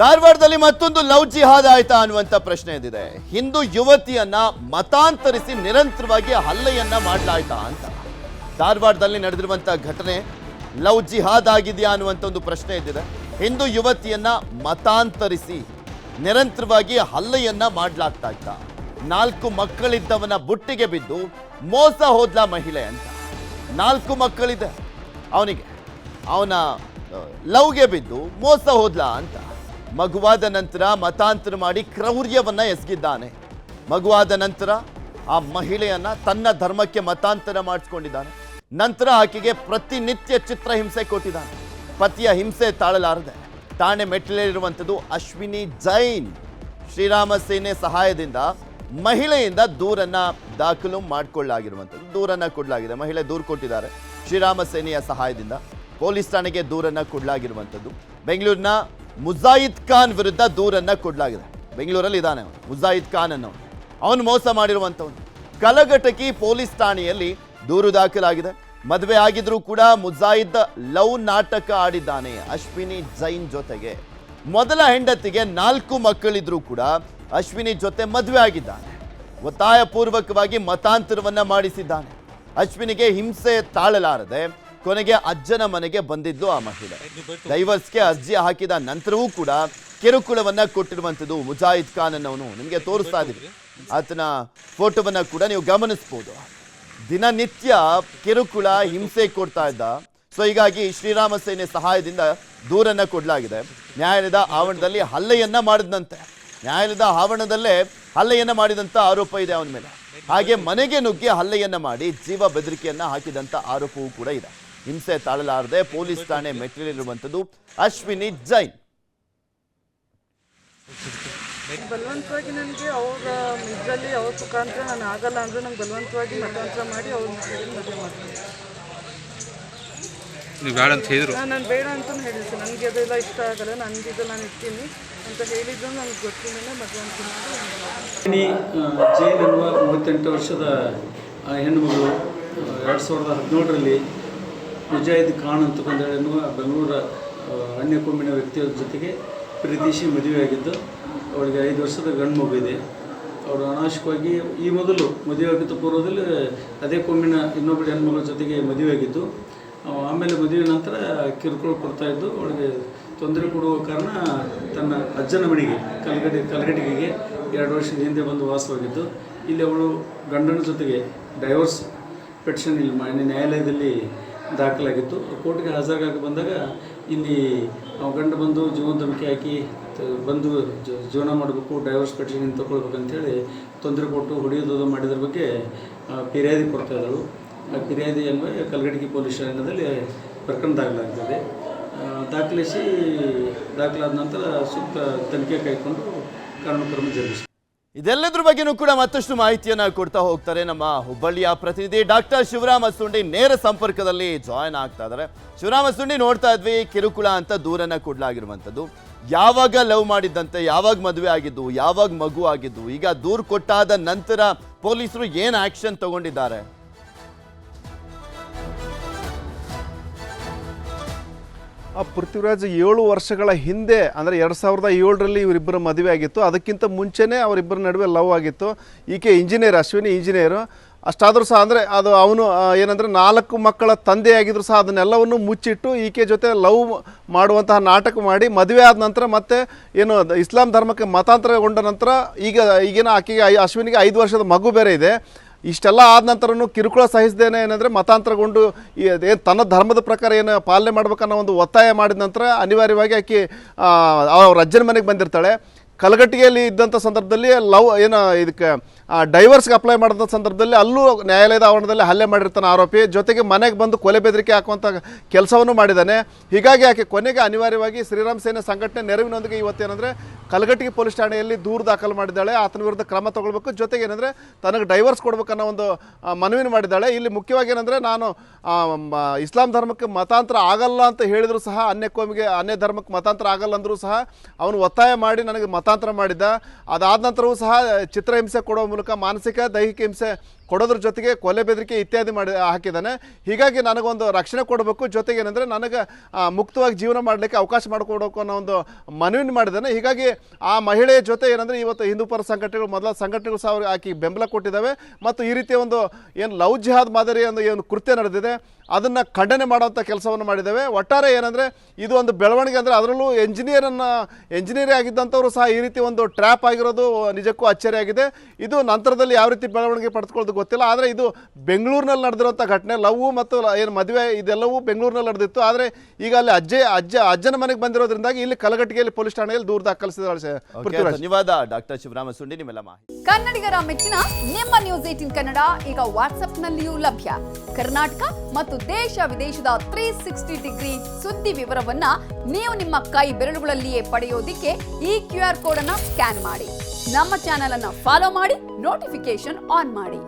ಧಾರವಾಡದಲ್ಲಿ ಮತ್ತೊಂದು ಲವ್ ಜಿಹಾದ್ ಆಯ್ತಾ ಅನ್ನುವಂತ ಪ್ರಶ್ನೆ ಎದ್ದಿದೆ. ಹಿಂದೂ ಯುವತಿಯನ್ನ ಮತಾಂತರಿಸಿ ನಿರಂತರವಾಗಿ ಹಲ್ಲೆಯನ್ನ ಮಾಡ್ಲಾಯ್ತಾ ಅಂತ. ಧಾರವಾಡದಲ್ಲಿ ನಡೆದಿರುವಂತ ಘಟನೆ ಲವ್ ಜಿಹಾದ್ ಆಗಿದೆಯಾ ಅನ್ನುವಂತ ಒಂದು ಪ್ರಶ್ನೆ ಎದ್ದಿದೆ. ಹಿಂದೂ ಯುವತಿಯನ್ನ ಮತಾಂತರಿಸಿ ನಿರಂತರವಾಗಿ ಹಲ್ಲೆಯನ್ನ ಮಾಡ್ಲಾಗ್ತಾ ಇತ್ತ ನಾಲ್ಕು ಮಕ್ಕಳಿದ್ದವನ ಬುಟ್ಟಿಗೆ ಬಿದ್ದು ಮೋಸ ಹೋದ್ಲ ಮಹಿಳೆ ಅಂತ. ನಾಲ್ಕು ಮಕ್ಕಳಿದೆ ಅವನಿಗೆ. ಅವನ ಲವ್ಗೆ ಬಿದ್ದು ಮೋಸ ಹೋದ್ಲಾ ಅಂತ. ಮಗುವಾದ ನಂತರ ಮತಾಂತರ ಮಾಡಿ ಕ್ರೌರ್ಯವನ್ನ ಎಸಗಿದ್ದಾನೆ. ಮಗುವಾದ ನಂತರ ಆ ಮಹಿಳೆಯನ್ನ ತನ್ನ ಧರ್ಮಕ್ಕೆ ಮತಾಂತರ ಮಾಡಿಸ್ಕೊಂಡಿದ್ದಾನೆ. ನಂತರ ಆಕೆಗೆ ಪ್ರತಿನಿತ್ಯ ಚಿತ್ರಹಿಂಸೆ ಕೊಟ್ಟಿದ್ದಾನೆ. ಪತಿಯ ಹಿಂಸೆ ತಾಳಲಾರದೆ ತಾಣೆ ಮೆಟ್ಟಿಲೇರಿರುವಂಥದ್ದು ಅಶ್ವಿನಿ ಜೈನ್. ಶ್ರೀರಾಮ ಸೇನೆ ಸಹಾಯದಿಂದ ಮಹಿಳೆಯಿಂದ ದೂರನ್ನ ದಾಖಲು ಮಾಡಿಕೊಳ್ಳಲಾಗಿರುವಂಥದ್ದು ದೂರನ್ನ ಕೊಡಲಾಗಿದೆ. ಮಹಿಳೆ ದೂರು ಕೊಟ್ಟಿದ್ದಾರೆ. ಶ್ರೀರಾಮ ಸೇನೆಯ ಸಹಾಯದಿಂದ ಪೊಲೀಸ್ ಠಾಣೆಗೆ ದೂರನ್ನ ಕೊಡಲಾಗಿರುವಂಥದ್ದು. ಬೆಂಗಳೂರಿನ ಮುಜಾಯಿದ್ ಖಾನ್ ವಿರುದ್ಧ ದೂರನ್ನು ಕೊಡಲಾಗಿದೆ. ಬೆಂಗಳೂರಲ್ಲಿ ಇದ್ದಾನೆ ಅವನು ಮುಜಾಯಿದ್ ಖಾನ್ ಅನ್ನೋ ಅವನು ಮೋಸ ಮಾಡಿರುವಂಥವನು. ಕಲಘಟಕಿ ಪೊಲೀಸ್ ಠಾಣೆಯಲ್ಲಿ ದೂರು ದಾಖಲಾಗಿದೆ. ಮದುವೆ ಆಗಿದ್ರೂ ಕೂಡ ಮುಜಾಯಿದ್ ಲವ್ ನಾಟಕ ಆಡಿದ್ದಾನೆ ಅಶ್ವಿನಿ ಜೈನ್ ಜೊತೆಗೆ. ಮೊದಲ ಹೆಂಡತಿಗೆ ನಾಲ್ಕು ಮಕ್ಕಳಿದ್ರೂ ಕೂಡ ಅಶ್ವಿನಿ ಜೊತೆ ಮದುವೆ ಆಗಿದ್ದಾನೆ. ಒತ್ತಾಯಪೂರ್ವಕವಾಗಿ ಮತಾಂತರವನ್ನ ಮಾಡಿಸಿದ್ದಾನೆ. ಅಶ್ವಿನಿಗೆ ಹಿಂಸೆ ತಾಳಲಾರದೆ ಕೊನೆಗೆ ಅಜ್ಜನ ಮನೆಗೆ ಬಂದಿದ್ದು ಆ ಮಹಿಳೆ. ಡೈವರ್ಸ್ಗೆ ಅರ್ಜಿ ಹಾಕಿದ ನಂತರವೂ ಕೂಡ ಕಿರುಕುಳವನ್ನ ಕೊಟ್ಟಿರುವಂಥದ್ದು ಮುಜಾಹಿದ್ ಖಾನ್ ಅನ್ನೋನು ನಿಮಗೆ ತೋರಿಸ್ತಾ ಇದ್ದೀವಿ ಆತನ ಫೋಟೋವನ್ನ ಕೂಡ ನೀವು ಗಮನಿಸ್ಬೋದು. ದಿನನಿತ್ಯ ಕಿರುಕುಳ ಹಿಂಸೆ ಕೊಡ್ತಾ ಇದ್ದ. ಸೊ ಹೀಗಾಗಿ ಶ್ರೀರಾಮ ಸೇನೆ ಸಹಾಯದಿಂದ ದೂರನ್ನ ಕೊಡಲಾಗಿದೆ. ನ್ಯಾಯಾಲಯದ ಆವರಣದಲ್ಲಿ ಹಲ್ಲೆಯನ್ನ ಮಾಡಿದಂತೆ. ನ್ಯಾಯಾಲಯದ ಆವರಣದಲ್ಲೇ ಹಲ್ಲೆಯನ್ನ ಮಾಡಿದಂತ ಆರೋಪ ಇದೆ ಅವನ ಮೇಲೆ. ಹಾಗೆ ಮನೆಗೆ ನುಗ್ಗಿ ಹಲ್ಲೆಯನ್ನ ಮಾಡಿ ಜೀವ ಬೆದರಿಕೆಯನ್ನ ಹಾಕಿದಂತ ಆರೋಪವೂ ಕೂಡ ಇದೆ. ಹಿಂಸೆ ತಾಳಲಾರದೆ ಪೊಲೀಸ್ ಠಾಣೆ ಮೆಟ್ಟಿಲಿರುವಂಥದ್ದು ಅಶ್ವಿನಿ ಜೈನ್. ಬಲವಂತವಾಗಿ ನನಗೆ ಅವ್ರ ಇದರಲ್ಲಿ ಅವ್ರ ಮುಖಾಂತರ ನಾನು ಆಗಲ್ಲ ಅಂದ್ರೆ ನಂಗೆ ಬಲವಂತವಾಗಿ ಮತಾಂತರ ಮಾಡಿ ಅವ್ರ ಮದುವೆ ಮಾಡ್ತೀನಿ. ನೀವು ಬೇಡ ಅಂತ ಹೇಳಿದ್ರು? ನಾನು ನಾನು ಬೇಡ ಅಂತ ಹೇಳಿದ್ದೆ ನನಗೆ ಅದೆಲ್ಲ ಇಷ್ಟ ಆಗಲ್ಲ. ನನಗೆ ಇದು ನಾನು ಇರ್ತೀನಿ ಅಂತ ಹೇಳಿದ್ರು ನನಗೆ ಗೊತ್ತಿಲ್ಲ ಮದುವೆ ಅಂತ ಮಾಡಿ ಜೈನ್ ಎನ್ನುವ ಮೂವತ್ತೆಂಟು ವರ್ಷದ ಹೆಣ್ಣುಮಗಳು ಎರಡು ಸಾವಿರದ ಹದಿನೇಳರಲ್ಲಿ ಮುಜಾಹಿದ್ ಖಾನ್ ಅಂತ ಎನ್ನುವ ಬೆಂಗಳೂರ ಅನ್ಯ ಕೊಂಬಿನ ವ್ಯಕ್ತಿಯ ಜೊತೆಗೆ ಪ್ರೀತಿಸಿ ಮದುವೆಯಾಗಿದ್ದು ಅವಳಿಗೆ ಐದು ವರ್ಷದ ಗಂಡು ಮಗು ಇದೆ. ಅವರು ಅನಾವಶ್ಯಕವಾಗಿ ಈ ಮೊದಲು ಮದುವೆಯಾಗಿದ್ದ ಪೂರ್ವದಲ್ಲಿ ಅದೇ ಕೊಂಬಿನ ಇನ್ನೊಬ್ಬಳು ಹೆಣ್ಮಗಳ ಜೊತೆಗೆ ಮದುವೆಯಾಗಿದ್ದು ಆಗಿದ್ದು ಆಮೇಲೆ ಮದುವೆ ನಂತರ ಕಿರುಕುಳ ಕೊಡ್ತಾ ಇದ್ದು, ಅವಳಿಗೆ ತೊಂದರೆ ಕೊಡುವ ಕಾರಣ ತನ್ನ ಅಜ್ಜನ ಮನೆಗೆ ಕಲ್ಗಡಿ ಕಲ್ಗಡಿಗೆಗೆ ಎರಡು ವರ್ಷದ ಹಿಂದೆ ಬಂದು ವಾಸವಾಗಿದ್ದು, ಇಲ್ಲಿ ಅವಳು ಗಂಡನ ಜೊತೆಗೆ ಡೈವರ್ಸ್ ಪೆಟಿಷನ್, ಇಲ್ಲಿ ನ್ಯಾಯಾಲಯದಲ್ಲಿ ದಾಖಲಾಗಿತ್ತು. ಕೋರ್ಟ್ಗೆ ಹಾಜರಾಗಿ ಬಂದಾಗ ಇಲ್ಲಿ ನಾವು ಗಂಡು ಬಂದು ಜೀವನ ತುಂಬಿಕೆ ಹಾಕಿ ಬಂದು ಜೀವನ ಮಾಡಬೇಕು ಡೈವರ್ಸ್ ಪೆಟಿಷನ್ ತಗೊಳ್ಬೇಕಂತೇಳಿ ತೊಂದರೆ ಕೊಟ್ಟು ಹೊಡೆಯೋದು ಮಾಡಿದ್ರ ಬಗ್ಗೆ ಫಿರ್ಯಾದಿ ಕೊಡ್ತಾ ಇದ್ದಳು. ಆ ಫಿರ್ಯಾದಿ ಅನ್ವಯ ಕಲ್ಗಡಿಗೆ ಪೊಲೀಸ್ ಠಾಣೆಯಲ್ಲಿ ಪ್ರಕರಣ ದಾಖಲಾಗ್ತದೆ. ದಾಖಲಿಸಿ ದಾಖಲಾದ ನಂತರ ಸೂಕ್ತ ತನಿಖೆ ಕೈಗೊಂಡು ಕಾನೂನು ಜರುಗಿಸಿ. ಇದೆಲ್ಲದ್ರ ಬಗ್ಗೆನೂ ಕೂಡ ಮತ್ತಷ್ಟು ಮಾಹಿತಿಯನ್ನ ಕೊಡ್ತಾ ಹೋಗ್ತಾರೆ ನಮ್ಮ ಹುಬ್ಬಳ್ಳಿಯ ಪ್ರತಿನಿಧಿ ಡಾಕ್ಟರ್ ಶಿವರಾಮ ಸುಂಡಿ ನೇರ ಸಂಪರ್ಕದಲ್ಲಿ ಜಾಯ್ನ್ ಆಗ್ತಾ ಇದ್ದಾರೆ. ಶಿವರಾಮ ಸುಂಡಿ ನೋಡ್ತಾ ಇದ್ವಿ, ಕಿರುಕುಳ ಅಂತ ದೂರನ್ನ ಕೊಡ್ಲಾಗಿರುವಂಥದ್ದು. ಯಾವಾಗ ಲವ್ ಮಾಡಿದ್ದಂತೆ, ಯಾವಾಗ ಮದುವೆ ಆಗಿದ್ದು, ಯಾವಾಗ ಮಗು ಆಗಿದ್ದು, ಈಗ ದೂರು ಕೊಟ್ಟಾದ ನಂತರ ಪೊಲೀಸರು ಏನು ಆಕ್ಷನ್ ತಗೊಂಡಿದ್ದಾರೆ? ಆ ಪೃಥ್ವಿರಾಜ್ ಏಳು ವರ್ಷಗಳ ಹಿಂದೆ, ಅಂದರೆ ಎರಡು ಸಾವಿರದ ಏಳರಲ್ಲಿ ಇವರಿಬ್ಬರ ಮದುವೆ ಆಗಿತ್ತು. ಅದಕ್ಕಿಂತ ಮುಂಚೆನೇ ಅವರಿಬ್ಬರ ನಡುವೆ ಲವ್ ಆಗಿತ್ತು. ಈಕೆ ಇಂಜಿನಿಯರ್, ಅಶ್ವಿನಿ ಇಂಜಿನಿಯರು. ಅಷ್ಟಾದರೂ ಸಹ ಅಂದರೆ ಅದು ಅವನು ಏನಂದರೆ ನಾಲ್ಕು ಮಕ್ಕಳ ತಂದೆಯಾಗಿದ್ರು ಸಹ ಅದನ್ನೆಲ್ಲವನ್ನು ಮುಚ್ಚಿಟ್ಟು ಈಕೆ ಜೊತೆ ಲವ್ ಮಾಡುವಂತಹ ನಾಟಕ ಮಾಡಿ ಮದುವೆ ಆದ ನಂತರ ಮತ್ತೆ ಏನು, ಇಸ್ಲಾಂ ಧರ್ಮಕ್ಕೆ ಮತಾಂತರಗೊಂಡ ನಂತರ ಈಗ ಈಗಿನ ಆಕೆಗೆ, ಅಶ್ವಿನಿಗೆ ಐದು ವರ್ಷದ ಮಗು ಬೇರೆ ಇದೆ. ಇಷ್ಟೆಲ್ಲ ಆದ ನಂತರನೂ ಕಿರುಕುಳ ಸಹಿಸದೇನೆ ಏನಂದರೆ ಮತಾಂತರಗೊಂಡು ಏನು ತನ್ನ ಧರ್ಮದ ಪ್ರಕಾರ ಏನು ಪಾಲನೆ ಮಾಡ್ಬೇಕನ್ನೋ ಒಂದು ಒತ್ತಾಯ ಮಾಡಿದ ನಂತರ ಅನಿವಾರ್ಯವಾಗಿ ಆಕೆ ಅವ್ರ ಅಜ್ಜನ ಮನೆಗೆ ಬಂದಿರ್ತಾಳೆ. ಕಲಗಟ್ಟಿಗೆಯಲ್ಲಿ ಇದ್ದಂಥ ಸಂದರ್ಭದಲ್ಲಿ ಲವ್, ಏನು, ಇದಕ್ಕೆ ಡೈವರ್ಸ್ಗೆ ಅಪ್ಲೈ ಮಾಡಿದಂಥ ಸಂದರ್ಭದಲ್ಲಿ ಅಲ್ಲೂ ನ್ಯಾಯಾಲಯದ ಆವರಣದಲ್ಲಿ ಹಲ್ಲೆ ಮಾಡಿರ್ತಾನೆ ಆರೋಪಿ. ಜೊತೆಗೆ ಮನೆಗೆ ಬಂದು ಕೊಲೆ ಬೆದರಿಕೆ ಹಾಕುವಂಥ ಕೆಲಸವನ್ನು ಮಾಡಿದ್ದಾನೆ ಹೀಗಾಗಿ ಆಕೆ ಕೊನೆಗೆ ಅನಿವಾರ್ಯವಾಗಿ ಶ್ರೀರಾಮ್ ಸೇನೆ ಸಂಘಟನೆ ನೆರವಿನೊಂದಿಗೆ ಇವತ್ತೇನೆಂದರೆ ಕಲಗಟ್ಟಿಗೆ ಪೊಲೀಸ್ ಠಾಣೆಯಲ್ಲಿ ದೂರು ದಾಖಲು ಮಾಡಿದ್ದಾಳೆ. ಆತನ ವಿರುದ್ಧ ಕ್ರಮ ತಗೊಳ್ಬೇಕು. ಜೊತೆಗೆ ಏನಂದರೆ ತನಗೆ ಡೈವರ್ಸ್ ಕೊಡ್ಬೇಕನ್ನೋ ಒಂದು ಮನವಿನ ಮಾಡಿದ್ದಾಳೆ. ಇಲ್ಲಿ ಮುಖ್ಯವಾಗಿ ಏನಂದರೆ ನಾನು ಇಸ್ಲಾಂ ಧರ್ಮಕ್ಕೆ ಮತಾಂತರ ಆಗಲ್ಲ ಅಂತ ಹೇಳಿದರೂ ಸಹ, ಅನ್ಯ ಕೋಮಿಗೆ, ಅನ್ಯ ಧರ್ಮಕ್ಕೆ ಮತಾಂತರ ಆಗಲ್ಲ ಅಂದರೂ ಸಹ, ಅವನು ಒತ್ತಾಯ ಮಾಡಿ ನನಗೆ ಮತಾಂತರ ಮಾಡಿದ್ದ. ಅದಾದ ನಂತರವೂ ಸಹ ಚಿತ್ರಹಿಂಸೆ ಕೊಡೋ ಮೂಲಕ ಮಾನಸಿಕ ದೈಹಿಕ ಹಿಂಸೆ ಕೊಡೋದ್ರ ಜೊತೆಗೆ ಕೊಲೆ ಬೆದರಿಕೆ ಇತ್ಯಾದಿ ಮಾಡಿ ಹಾಕಿದ್ದಾನೆ. ಹೀಗಾಗಿ ನನಗೊಂದು ರಕ್ಷಣೆ ಕೊಡಬೇಕು. ಜೊತೆಗೆ ಏನಂದರೆ ನನಗೆ ಮುಕ್ತವಾಗಿ ಜೀವನ ಮಾಡಲಿಕ್ಕೆ ಅವಕಾಶ ಮಾಡಿಕೊಡಬೇಕು ಅನ್ನೋ ಒಂದು ಮನವಿನ ಮಾಡಿದ್ದಾನೆ. ಹೀಗಾಗಿ ಆ ಮಹಿಳೆಯ ಜೊತೆ ಏನಂದರೆ ಇವತ್ತು ಹಿಂದೂಪರ ಸಂಘಟನೆಗಳು, ಮೊದಲ ಸಂಘಟನೆಗಳು ಸಹ ಆಕೆ ಬೆಂಬಲ ಕೊಟ್ಟಿದ್ದಾವೆ. ಮತ್ತು ಈ ರೀತಿಯ ಒಂದು ಏನು ಲವ್ ಜಿಹಾದ್ ಮಾದರಿ ಒಂದು ಏನು ಕೃತ್ಯ ನಡೆದಿದೆ, ಅದನ್ನು ಖಂಡನೆ ಮಾಡುವಂಥ ಕೆಲಸವನ್ನು ಮಾಡಿದ್ದಾವೆ. ಒಟ್ಟಾರೆ ಏನಂದರೆ ಇದು ಒಂದು ಬೆಳವಣಿಗೆ ಅಂದರೆ ಅದರಲ್ಲೂ ಎಂಜಿನಿಯರನ್ನು ಎಂಜಿನಿಯರ್ ಆಗಿದ್ದಂಥವರು ಸಹ ಈ ರೀತಿ ಒಂದು ಟ್ರ್ಯಾಪ್ ಆಗಿರೋದು ನಿಜಕ್ಕೂ ಅಚ್ಚರಿಯಾಗಿದೆ. ಇದು ನಂತರದಲ್ಲಿ ಯಾವ ರೀತಿ ಬೆಳವಣಿಗೆ ಪಡೆದುಕೊಳ್ಳೋದು ಗೊತ್ತಿಲ್ಲ. ಆದರೆ ಇದು ಬೆಂಗಳೂರಿನಲ್ಲಿ ನಡೆದಿರೋಂಥ ಘಟನೆ ಲವ್ ಮತ್ತು ಏನು ಮದುವೆ ಇದೆಲ್ಲವೂ ಬೆಂಗಳೂರಿನಲ್ಲಿ ನಡೆದಿತ್ತು. ಆದರೆ ಈಗ ಅಲ್ಲಿ ಅಜ್ಜೆ ಅಜ್ಜ ಅಜ್ಜನ ಮನೆಗೆ ಬಂದಿರೋದ್ರಿಂದಾಗಿ ಇಲ್ಲಿ ಕಲಘಟಗಿಯಲ್ಲಿ ಪೊಲೀಸ್ ಠಾಣೆಯಲ್ಲಿ ದೂರು ದಾಖಲಿಸಿದ್ದಾರೆ ಧನ್ಯವಾದ. ಡಾಕ್ಟರ್ ಶಿವರಾಮ ಸುಂಡಿ ನಿಮ್ಮೆಲ್ಲ ಮಾಹಿತಿ. ಕನ್ನಡಿಗರ ಮೆಚ್ಚಿನ ನಿಮ್ಮ ನ್ಯೂಸ್ ಏಟಿನ್ ಕನ್ನಡ ಈಗ ವಾಟ್ಸ್ಆಪ್ನಲ್ಲಿಯೂ ಲಭ್ಯ. ಕರ್ನಾಟಕ ಮತ್ತು ದೇಶ ವಿದೇಶದ ತ್ರೀ ಸಿಕ್ಸ್ಟಿ ಡಿಗ್ರಿ ಸುದ್ದಿ ವಿವರವನ್ನ ನೀವು ನಿಮ್ಮ ಕೈ ಬೆರಳುಗಳಲ್ಲಿಯೇ ಪಡೆಯೋದಿಕ್ಕೆ ಈ ಕ್ಯೂ ಆರ್ ಕೋಡ್ ಅನ್ನ ಸ್ಕ್ಯಾನ್ ಮಾಡಿ. ನಮ್ಮ ಚಾನೆಲ್ ಅನ್ನ ಫಾಲೋ ಮಾಡಿ ನೋಟಿಫಿಕೇಶನ್ ಆನ್ ಮಾಡಿ.